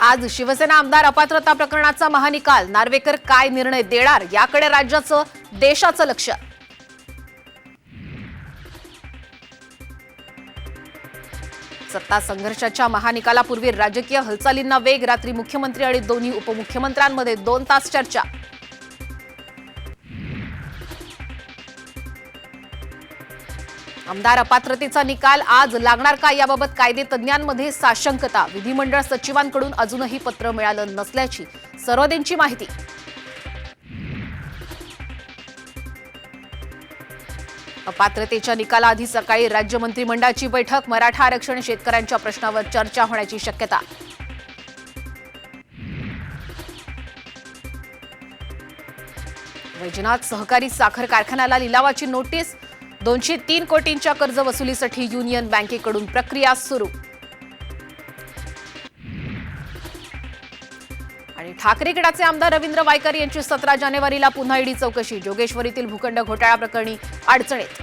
आज शिवसेना आमदार अपात्रता प्रकरणाचा महानिकाल. नार्वेकर काय निर्णय देणार? याकडे राज्याचं देशाचं लक्ष. सत्ता संघर्षाच्या महानिकालापूर्वी राजकीय हालचालींना वेग रात्री मुख्यमंत्री आणि दोन्ही उपमुख्यमंत्र्यांमध्ये दोन तास चर्चा. आमदार अपात्रतेचा निकाल आज लागणार का याबाबत कायदे तज्ज्ञांमध्ये साशंकता. विधिमंडळ सचिवांकडून अजूनही पत्र मिळालं नसल्याची सरोदेंची माहिती. अपात्रतेच्या निकालाआधी सकाळी राज्य मंत्रिमंडळाची बैठक मराठा आरक्षण शेतकऱ्यांच्या प्रश्नावर चर्चा होण्याची शक्यता. वैजनाथ सहकारी साखर कारखान्याला लिलावाची नोटीस दोनशे तीन कोटींच्या कर्ज वसुलीसाठी युनियन बँकेकडून प्रक्रिया सुरू. आणि ठाकरे गटाचे आमदार रवींद्र वायकर यांची सतरा जानेवारीला पुन्हा ईडी चौकशी. जोगेश्वरीतील भूखंड घोटाळा प्रकरणी अडचणीत.